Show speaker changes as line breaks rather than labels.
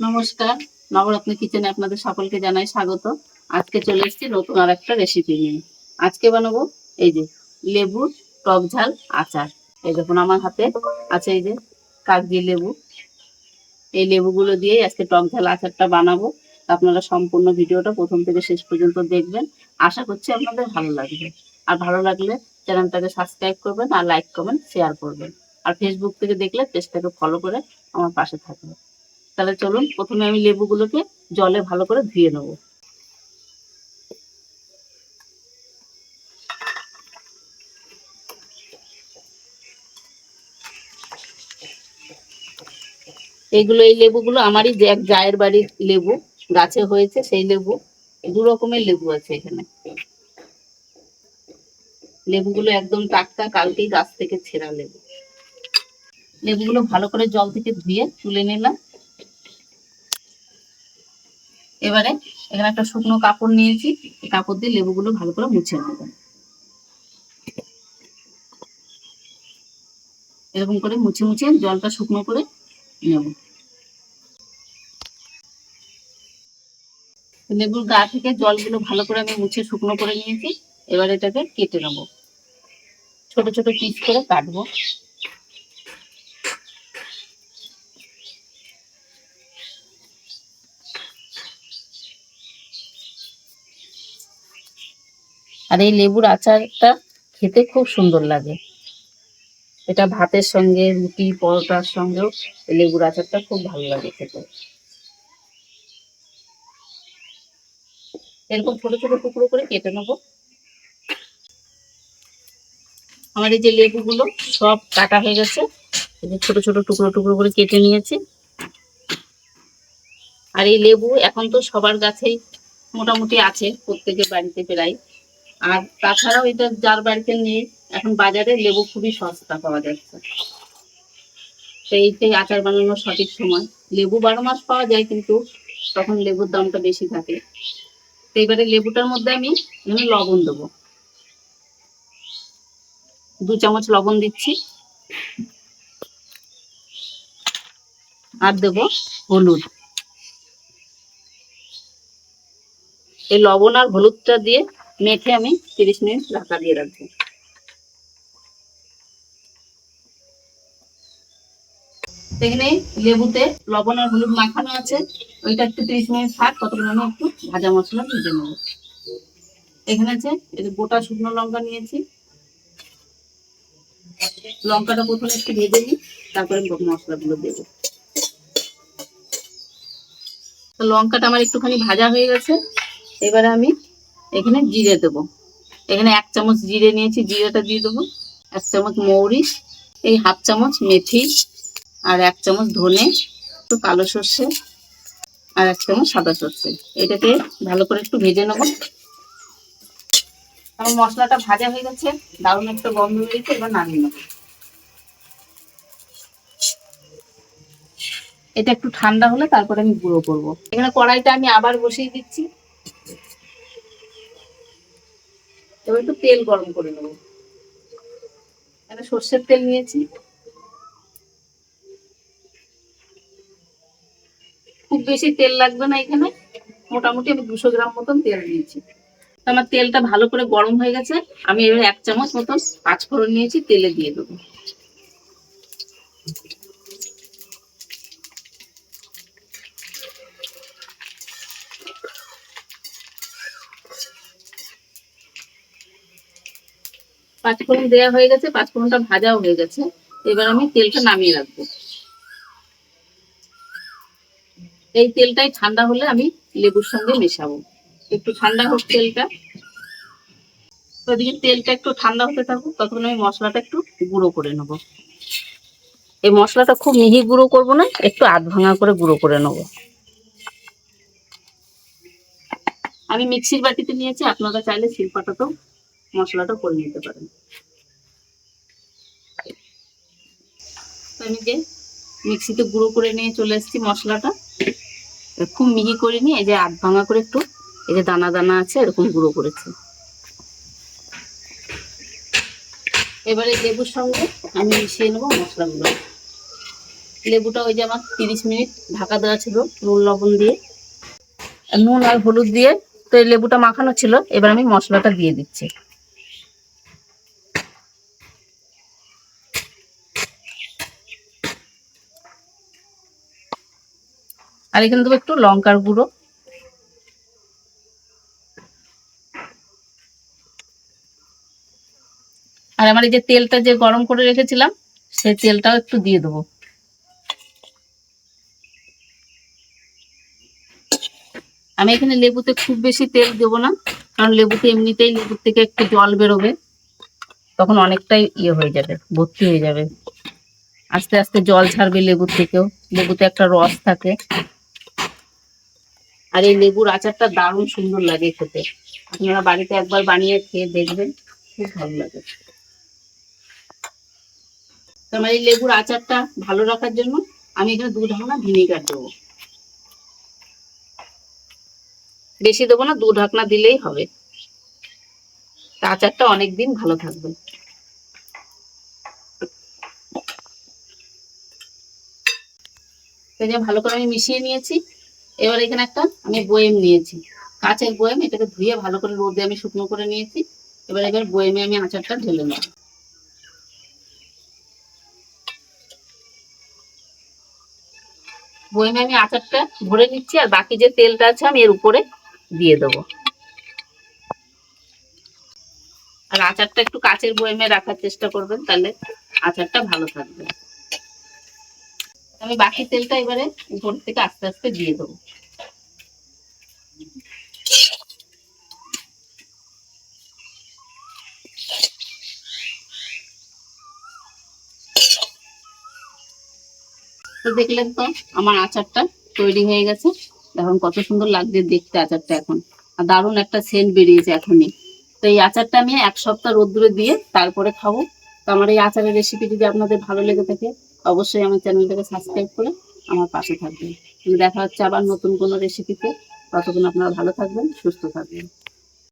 নমস্কার। নবরত্ন কিচেনে আপনাদের সকলকে জানাই স্বাগত। আজকে চলে এসেছি নতুন আর একটা রেসিপি নিয়ে। আজকে বানাবো এই যে লেবুর টক ঝাল, আচার। এই দেখুন আমার হাতে আছে এই যে কাগজি লেবু। এই লেবুগুলো দিয়েই আজকে টক ঝাল, আচারটা বানাবো। আপনারা সম্পূর্ণ ভিডিওটা প্রথম থেকে শেষ পর্যন্ত দেখবেন। আশা করছি আপনাদের ভালো লাগবে। আর ভালো লাগলে চ্যানেলটাকে সাবস্ক্রাইব করবেন আর লাইক করবেন শেয়ার করবেন। আর ফেসবুক থেকে দেখলে পেজটাকে ফলো করে আমার পাশে থাকবেন। তাহলে চলুন প্রথমে আমি লেবুগুলোকে জলে ভালো করে ধুয়ে নেব। এইগুলো, এই লেবুগুলো আমারই এক জায়ের বাড়ির লেবু, গাছে হয়েছে সেই লেবু, দু রকমের লেবু আছে এখানে। লেবুগুলো একদম টাটকা, কালকেই গাছ থেকে ছেঁড়া লেবু। লেবুগুলো ভালো করে জল থেকে ধুয়ে তুলে নিলাম। এবারে এখানে একটা শুকনো কাপড় নিয়েছি। কাপড় দিয়ে লেবুগুলো ভালো করে মুছে নেব। এরকম করে মুছে মুছে জলটা শুকনো করে নেব। লেবুর গা থেকে জলগুলো ভালো করে আমি মুছে শুকনো করে নিয়েছি। এবার এটাকে কেটে নেব। ছোট ছোট পিস করে কাটবো। আর এই লেবুর আচারটা খেতে খুব সুন্দর লাগে। এটা ভাতের সঙ্গে, রুটি, পরোটার সঙ্গেও লেবুর আচারটা খুব ভালো লাগে খেতে। এরকম ছোট ছোট টুকরো করে কেটে নেব। আমার এই যে লেবুগুলো সব কাটা হয়ে গেছে। এই যে ছোট ছোট টুকরো টুকরো করে কেটে নিয়েছি। আর এই লেবু এখন তো সবার গাছেই মোটামুটি আছে, প্রত্যেকের বাড়িতে প্রায়। আর তাছাড়াও এটা যার বাড়িতে নেই, এখন বাজারে লেবু খুবই সস্তা পাওয়া যাচ্ছে। তো এইটাই আচার বানানোর সঠিক সময়। লেবু বারো মাস পাওয়া যায় কিন্তু তখন লেবুর দামটা বেশি থাকে। তো এবারে লেবুটার মধ্যে আমি এখানে লবণ দেবো। দু চামচ লবণ দিচ্ছি। আর দেব হলুদ। এই লবণ আর হলুদটা দিয়ে মেখে আমি তিরিশ মিনিট ঢাকা দিয়ে রাখব। এখানে লেবুতে লবণ আর হলুদ মাখানো আছে। ওইটা একটু তিরিশ মিনিট থাক, ততক্ষণ আমি একটু ভাজা মশলা ভেজে নেব। এখানে আছে এই গোটা শুকনো লঙ্কা নিয়েছি। লঙ্কাটা প্রথমে একটু ভেজে নিই, তারপরে মশলাগুলো দেবো। লঙ্কাটা আমার একটুখানি ভাজা হয়ে গেছে। এবারে আমি এখানে জিরে দেবো। এখানে এক চামচ জিরে নিয়েছি, জিরেটা দিয়ে দেবো। এক চামচ মৌরি এই হাফ চামচ মেথি, আর এক চামচ ধনে, একটু কালো সর্ষে, আর এক চামচ সাদা সর্ষে। এটাকে ভালো করে একটু ভেজে নেব। আমার মশলাটা ভাজা হয়ে গেছে, দারুণ একটা গন্ধ বেরিয়েছে, এবার নামিয়ে নেব। এটা একটু ঠান্ডা হলে তারপরে আমি গুঁড়ো করব। এখানে কড়াইটা আমি আবার বসিয়ে দিচ্ছি। এবার একটু তেল গরম করে নেব। এখানে সর্ষের তেল নিয়েছি। খুব বেশি তেল লাগবে না এখানে। মোটামুটি আমি দুশো গ্রাম মতন তেল দিয়েছি আমার তেলটা ভালো করে গরম হয়ে গেছে। আমি এবার এক চামচ মতন পাঁচফোড়ন নিয়েছি, তেলে দিয়ে দেবো। পাঁচফোড়ন দেওয়া হয়ে গেছে, পাঁচফোড়নটা ভাজাও হয়ে গেছে। এবার আমি তেলটা নামিয়ে রাখব। এই তেলটাই ঠান্ডা হলে আমি লেবুর সঙ্গে মেশাবো। একটু ঠান্ডা হোক তেলটা। ওদিকে তেলটা একটু ঠান্ডা হতে থাকুক তখন আমি মশলাটা একটু গুঁড়ো করে নেব। এই মশলাটা খুব মিহি গুঁড়ো করব না, একটু আধ ভাঙা করে গুঁড়ো করে নেব। আমি মিক্সির বাটিতে নিয়েছি, আপনারা চাইলে শিলপাটাতেও মশলাটা করে নিতে পারেন। আমি যে মিক্সিতে গুঁড়ো করে নিয়ে চলে এসেছি মশলাটা, খুব মিহি করে নিয়ে এই যে আধ ভাঙা করে একটু, এই যে দানা দানা আছে এরকম গুঁড়ো করেছি। এবারে লেবুর সঙ্গে আমি মিশিয়ে নেব মশলাগুলো। লেবুটা ওই যে আমার তিরিশ মিনিট ঢাকা দেওয়া ছিল, নুন, লবণ দিয়ে। নুন আর হলুদ দিয়ে তো এই লেবুটা মাখানো ছিল, এবার আমি মশলাটা দিয়ে দিচ্ছি। আর এখানে দেবো একটু লঙ্কার গুঁড়ো। আর আমার এই যে তেলটা যে গরম করে রেখেছিলাম, সেই তেলটাও একটু দিয়ে দেবো। আমি এখানে লেবুতে খুব বেশি তেল দেবো না, কারণ লেবুতে এমনিতেই লেবুর থেকে একটু জল বেরোবে, তখন অনেকটাই ইয়ে হয়ে যাবে, ভর্তি হয়ে যাবে। আস্তে আস্তে জল ছাড়বে লেবুর থেকেও, লেবুতে একটা রস থাকে। আর এই লেবুর আচারটা দারুণ সুন্দর লাগে খেতে। আপনারা বাড়িতে একবার বানিয়ে খেয়ে দেখবেন, খুব ভালো লাগে। তো আমার এই লেবুর আচারটা ভালো রাখার জন্য আমি এখানে দু ঢাকনা ভিনেগার দেবো। বেশি দেবো না, দু ঢাকনা দিলেই হবে। আচারটা অনেকদিন ভালো থাকবে। ভালো করে আমি মিশিয়ে নিয়েছি। এবার এখানে একটা আমি বয়েম নিয়েছি। কাঁচের বয়েম এটাকে ধুয়ে ভালো করে রোদে আমি শুকনো করে নিয়েছি। এবার এবার বয়েমে আমি আচারটা ঢেলে নেব। বয়েমে আমি আচারটা ভরে নিচ্ছি আর বাকি যে তেলটা আছে আমি এর উপরে দিয়ে দেবো। আর আচারটা একটু কাঁচের বয়েমে রাখার চেষ্টা করবেন, তাহলে আচারটা ভালো থাকবে। আমি বাকি তেলটা এবারে উপর থেকে আস্তে আস্তে দিয়ে দেবো। তো দেখলেন তো, আমার আচারটা তৈরি হয়ে গেছে। এখন কত সুন্দর লাগছে দেখতে আচারটা এখন। আর দারুণ একটা সেন্ট বেরিয়েছে এখনই। তো এই আচারটা আমি এক সপ্তাহ রোদ্দুরে দিয়ে তারপরে খাব। তো আমার এই আচারের রেসিপি যদি আপনাদের ভালো লেগে থাকে অবশ্যই আমার চ্যানেলটাকে সাবস্ক্রাইব করে আমার পাশে থাকবেন। দেখা হচ্ছে আবার নতুন কোনো রেসিপিতে ততক্ষণ আপনারা ভালো থাকবেন, সুস্থ থাকবেন।